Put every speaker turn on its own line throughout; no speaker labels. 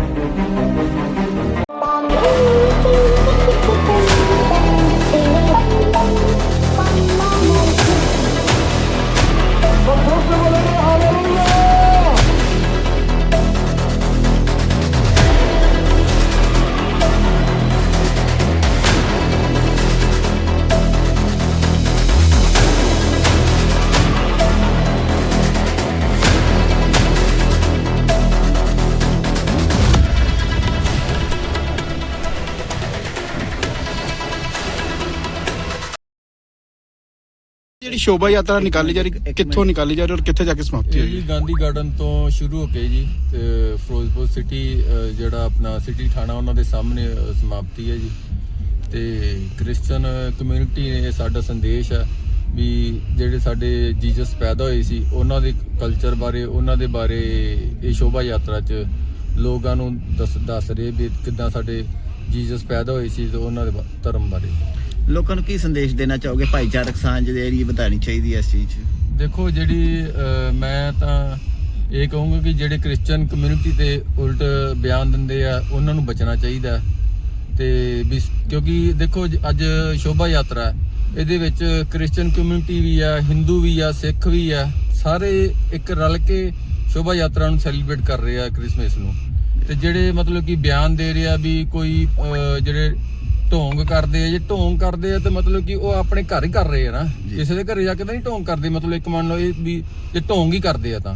Thank you. ਜਿਹੜੀ ਸ਼ੋਭਾ ਯਾਤਰਾ ਨਿਕਾਲੀ ਜਾ ਰਹੀ ਕਿੱਥੋਂ ਨਿਕਾਲੀ ਜਾ ਰਹੀ ਔਰ ਕਿੱਥੇ ਜਾ ਕੇ ਸਮਾਪਤੀ ਹੋਈ?
ਜੀ ਗਾਂਧੀ ਗਾਰਡਨ ਤੋਂ ਸ਼ੁਰੂ ਹੋ ਕੇ ਜੀ ਤੇ ਫਿਰੋਜ਼ਪੁਰ ਸਿਟੀ ਜਿਹੜਾ ਆਪਣਾ ਸਿਟੀ ਥਾਣਾ ਉਹਨਾਂ ਦੇ ਸਾਹਮਣੇ ਸਮਾਪਤੀ ਹੈ ਜੀ। ਤੇ ਕ੍ਰਿਸਚੀਅਨ ਕਮਿਊਨਿਟੀ ਨੇ ਇਹ ਸਾਡਾ ਸੰਦੇਸ਼ ਹੈ ਵੀ ਜਿਹੜੇ ਸਾਡੇ ਜੀਸਸ ਪੈਦਾ ਹੋਏ ਸੀ ਉਹਨਾਂ ਦੇ ਕਲਚਰ ਬਾਰੇ ਉਹਨਾਂ ਦੇ ਬਾਰੇ ਇਹ ਸ਼ੋਭਾ ਯਾਤਰਾ 'ਚ ਲੋਕਾਂ ਨੂੰ ਦੱਸ ਦੱਸ ਰਹੇ ਵੀ ਕਿੱਦਾਂ ਸਾਡੇ ਜੀਸਸ ਪੈਦਾ ਹੋਏ ਸੀ ਤੇ ਉਹਨਾਂ ਦੇ ਧਰਮ ਬਾਰੇ।
ਲੋਕਾਂ ਨੂੰ ਕੀ ਸੰਦੇਸ਼ ਦੇਣਾ ਚਾਹੋਗੇ ਭਾਈਚਾਰਕ ਸਾਂਝ ਜਿਹੜੀ ਵਧਾਣੀ ਚਾਹੀਦੀ ਹੈ ਇਸ ਚੀਜ਼ 'ਚ?
ਦੇਖੋ ਜਿਹੜੀ ਅਹ, ਮੈਂ ਤਾਂ ਇਹ ਕਹੂੰਗਾ ਕਿ ਜਿਹੜੇ ਕ੍ਰਿਸਚੀਅਨ ਕਮਿਊਨਿਟੀ ਤੇ ਉਲਟ ਬਿਆਨ ਦਿੰਦੇ ਆ ਉਹਨਾਂ ਨੂੰ ਬਚਣਾ ਚਾਹੀਦਾ ਹੈ। ਤੇ ਵੀ ਕਿਉਂਕਿ ਦੇਖੋ ਜ- ਅੱਜ ਸ਼ੋਭਾ ਯਾਤਰਾ ਹੈ। ਇਹਦੇ ਵਿੱਚ ਕ੍ਰਿਸਚੀਅਨ ਕਮਿਊਨਿਟੀ ਵੀ ਆ ਹਿੰਦੂ ਵੀ ਆ ਸਿੱਖ ਵੀ ਆ ਸਾਰੇ ਇੱਕ ਰਲ ਕੇ ਸ਼ੋਭਾ ਯਾਤਰਾ ਨੂੰ ਸੈਲੀਬ੍ਰੇਟ ਕਰ ਰਹੇ ਆ ਕ੍ਰਿਸਮਸ ਨੂੰ। ਤੇ ਜਿਹੜੇ ਮਤਲਬ ਕਿ ਬਿਆਨ ਦੇ ਰਹੇ ਆ ਵੀ ਕੋਈ ਅਹ, ਜਿਹੜੇ ਢੋਂਗ ਕਰਦੇ ਆ ਜੇ ਢੋਂਗ ਕਰਦੇ ਆ ਤੇ ਮਤਲਬ ਕਿ ਉਹ ਆਪਣੇ ਘਰ ਹੀ ਕਰ ਰਹੇ ਆ ਨਾ। ਕਿਸੇ ਦੇ ਘਰੇ ਜਾ ਕੇ ਤਾਂ ਨਹੀਂ ਢੋਂਗ ਕਰਦੇ ਮਤਲਬ ਇੱਕ ਮੰਨ ਲਓ ਇਹ ਵੀ ਜੇ ਢੋਂਗ ਹੀ ਕਰਦੇ ਆ ਤਾਂ।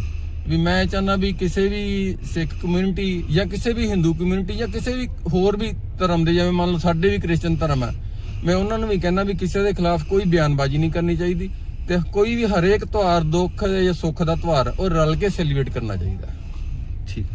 ਵੀ ਮੈਂ ਚਾਹੁੰਦਾ ਵੀ ਕਿਸੇ ਵੀ ਸਿੱਖ ਕਮਿਊਨਿਟੀ ਜਾਂ ਕਿਸੇ ਵੀ ਹਿੰਦੂ ਕਮਿਊਨਿਟੀ ਜਾਂ ਕਿਸੇ ਵੀ ਹੋਰ ਵੀ ਧਰਮ ਦੇ ਜਿਵੇਂ ਮੰਨ ਲਓ ਸਾਡੇ ਵੀ ਕ੍ਰਿਸਚੀਅਨ ਧਰਮ ਹੈ ਮੈਂ ਉਹਨਾਂ ਨੂੰ ਵੀ ਕਹਿੰਦਾ ਵੀ ਕਿਸੇ ਦੇ ਖਿਲਾਫ ਕੋਈ ਬਿਆਨਬਾਜ਼ੀ ਨਹੀਂ ਕਰਨੀ ਚਾਹੀਦੀ ਤੇ ਕੋਈ ਵੀ ਹਰੇਕ ਤਿਉਹਾਰ ਦੁੱਖ ਜਾਂ ਸੁੱਖ ਦਾ ਤਿਉਹਾਰ ਉਹ ਰਲ ਕੇ ਸੈਲੀਬ੍ਰੇਟ ਕਰਨਾ ਚਾਹੀਦਾ।
ਠੀਕ।